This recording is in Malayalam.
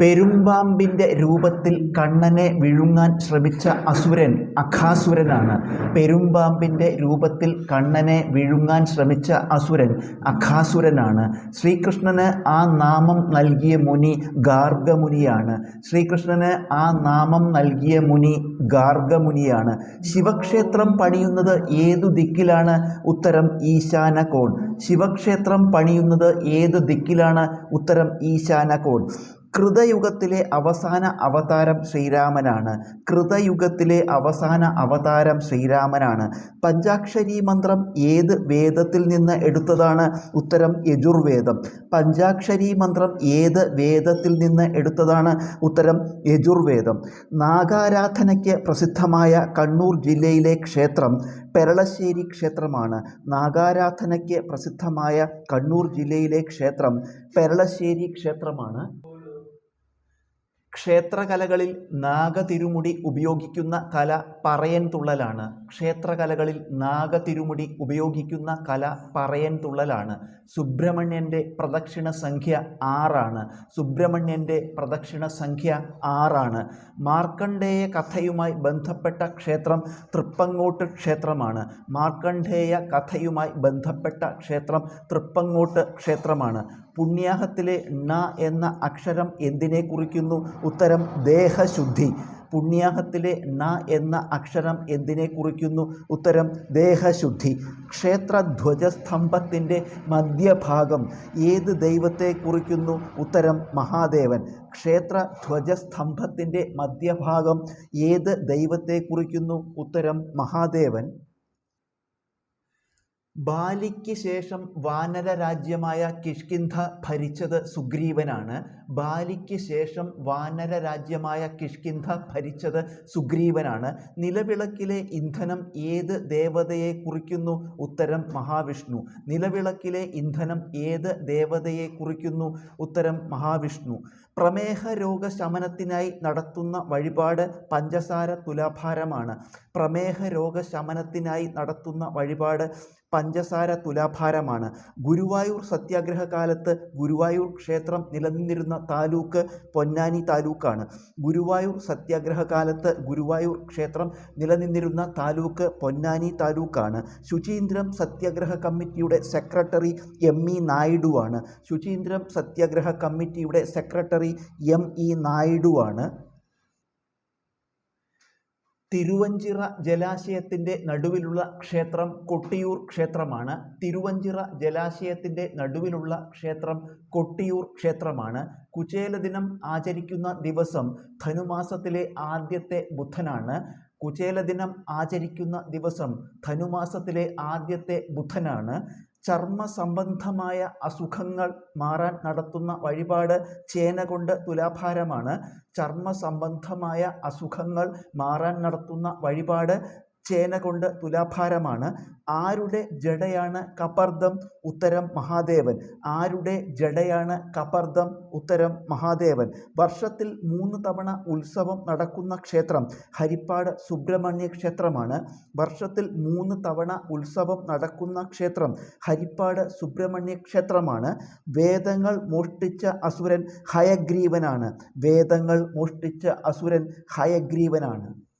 പെരുമ്പാമ്പിന്റെ രൂപത്തിൽ കണ്ണനെ വിഴുങ്ങാൻ ശ്രമിച്ച അസുരൻ അഖാസുരനാണ്. പെരുമ്പാമ്പിന്റെ രൂപത്തിൽ കണ്ണനെ വിഴുങ്ങാൻ ശ്രമിച്ച അസുരൻ അഖാസുരനാണ്. ശ്രീകൃഷ്ണന് ആ നാമം നൽകിയ മുനി ഗാർഗമുനിയാണ്. ശ്രീകൃഷ്ണന് ആ നാമം നൽകിയ മുനി ഗാർഗമുനിയാണ്. ശിവക്ഷേത്രം പണിയുന്നത് ഏതു ദിക്കിലാണ്? ഉത്തരം ഈശാന കോൺ ശിവക്ഷേത്രം പണിയുന്നത് ഏത് ദിക്കിലാണ്? ഉത്തരം ഈശാനകോൺ. കൃതയുഗത്തിലെ അവസാന അവതാരം ശ്രീരാമനാണ്. കൃതയുഗത്തിലെ അവസാന അവതാരം ശ്രീരാമനാണ്. പഞ്ചാക്ഷരി മന്ത്രം ഏത് വേദത്തിൽ നിന്ന് എടുത്തതാണ്? ഉത്തരം യജുർവേദം. പഞ്ചാക്ഷരി മന്ത്രം ഏത് വേദത്തിൽ നിന്ന് എടുത്തതാണ്? ഉത്തരം യജുർവേദം. നാഗാരാധനയ്ക്ക് പ്രസിദ്ധമായ കണ്ണൂർ ജില്ലയിലെ ക്ഷേത്രം പെരളശ്ശേരി ക്ഷേത്രമാണ്. നാഗാരാധനയ്ക്ക് പ്രസിദ്ധമായ കണ്ണൂർ ജില്ലയിലെ ക്ഷേത്രം പെരളശ്ശേരി ക്ഷേത്രമാണ്. ക്ഷേത്രകലകളിൽ നാഗതിരുമുടി ഉപയോഗിക്കുന്ന കല പറയൻ തുള്ളലാണ്. ക്ഷേത്രകലകളിൽ നാഗതിരുമുടി ഉപയോഗിക്കുന്ന കല പറയൻ തുള്ളലാണ്. സുബ്രഹ്മണ്യന്റെ പ്രദക്ഷിണ സംഖ്യ ആറാണ്. സുബ്രഹ്മണ്യന്റെ പ്രദക്ഷിണ സംഖ്യ ആറാണ്. മാർക്കണ്ഡേയ കഥയുമായി ബന്ധപ്പെട്ട ക്ഷേത്രം തൃപ്പങ്ങോട്ട് ക്ഷേത്രമാണ്. മാർക്കണ്ഡേയ കഥയുമായി ബന്ധപ്പെട്ട ക്ഷേത്രം തൃപ്പങ്ങോട്ട് ക്ഷേത്രമാണ്. പുണ്യാഹത്തിലെ ണ എന്ന അക്ഷരം എന്തിനെ കുറിക്കുന്നു? ഉത്തരം ദേഹശുദ്ധി. പുണ്യാഹത്തിലെ ന എന്ന അക്ഷരം എന്തിനെ കുറിക്കുന്നു? ഉത്തരം ദേഹശുദ്ധി. ക്ഷേത്രധ്വജസ്തംഭത്തിന്റെ മധ്യഭാഗം ഏത് ദൈവത്തെ കുറിക്കുന്നു? ഉത്തരം മഹാദേവൻ. ക്ഷേത്ര ധ്വജസ്തംഭത്തിന്റെ മധ്യഭാഗം ഏത് ദൈവത്തെ കുറിക്കുന്നു? ഉത്തരം മഹാദേവൻ. ബാലിക്ക് ശേഷം വാനര രാജ്യമായ കിഷ്കിന്ധ ഭരിച്ചത് സുഗ്രീവനാണ്. ബാലിക്ക് ശേഷം വാനര രാജ്യമായ കിഷ്കിന്ധ ഭരിച്ചത് സുഗ്രീവനാണ്. നിലവിളക്കിലെ ഇന്ധനം ഏത് ദേവതയെ കുറിക്കുന്നു? ഉത്തരം മഹാവിഷ്ണു. നിലവിളക്കിലെ ഇന്ധനം ഏത് ദേവതയെ കുറിക്കുന്നു? ഉത്തരം മഹാവിഷ്ണു. പ്രമേഹ രോഗ ശമനത്തിനായി നടത്തുന്ന വഴിപാട് പഞ്ചസാര തുലാഭാരമാണ്. പ്രമേഹ രോഗശമനത്തിനായി നടത്തുന്ന വഴിപാട് പഞ്ചസാര തുലാഭാരമാണ്. ഗുരുവായൂർ സത്യാഗ്രഹ കാലത്ത് ഗുരുവായൂർ ക്ഷേത്രം നിലനിന്നിരുന്ന താലൂക്ക് പൊന്നാനി താലൂക്കാണ്. ഗുരുവായൂർ സത്യാഗ്രഹ കാലത്ത് ഗുരുവായൂർ ക്ഷേത്രം നിലനിന്നിരുന്ന താലൂക്ക് പൊന്നാനി താലൂക്കാണ്. ശുചീന്ദ്രം സത്യാഗ്രഹ കമ്മിറ്റിയുടെ സെക്രട്ടറി എം ഇ നായിഡുവാണ്. ശുചീന്ദ്രം സത്യാഗ്രഹ കമ്മിറ്റിയുടെ സെക്രട്ടറി എം ഇ നായിഡുവാണ്. തിരുവഞ്ചിറ ജലാശയത്തിന്റെ നടുവിലുള്ള ക്ഷേത്രം കൊട്ടിയൂർ ക്ഷേത്രമാണ്. തിരുവഞ്ചിറ ജലാശയത്തിന്റെ നടുവിലുള്ള ക്ഷേത്രം കൊട്ടിയൂർ ക്ഷേത്രമാണ്. കുചേലദിനം ആചരിക്കുന്ന ദിവസം ധനുമാസത്തിലെ ആദ്യത്തെ ബുധനാണ്. കുചേലദിനം ആചരിക്കുന്ന ദിവസം ധനുമാസത്തിലെ ആദ്യത്തെ ബുധനാണ്. ചർമ്മ സംബന്ധമായ അസുഖങ്ങൾ മാറാൻ നടത്തുന്ന വഴിപാട് ചേന കൊണ്ട് തുലാഭാരമാണ്. ചർമ്മ സംബന്ധമായ അസുഖങ്ങൾ മാറാൻ നടത്തുന്ന വഴിപാട് ചേന കൊണ്ട് തുലാഭാരമാണ്. ആരുടെ ജടയാണ് കപർദം ഉത്തരം മഹാദേവൻ? ആരുടെ ജടയാണ് കപർദം ഉത്തരം മഹാദേവൻ? വർഷത്തിൽ മൂന്ന് തവണ ഉത്സവം നടക്കുന്ന ക്ഷേത്രം ഹരിപ്പാട് സുബ്രഹ്മണ്യ ക്ഷേത്രമാണ്. വർഷത്തിൽ മൂന്ന് തവണ ഉത്സവം നടക്കുന്ന ക്ഷേത്രം ഹരിപ്പാട് സുബ്രഹ്മണ്യ ക്ഷേത്രമാണ്. വേദങ്ങൾ മോഷ്ടിച്ച അസുരൻ ഹയഗ്രീവനാണ്. വേദങ്ങൾ മോഷ്ടിച്ച അസുരൻ ഹയഗ്രീവനാണ്.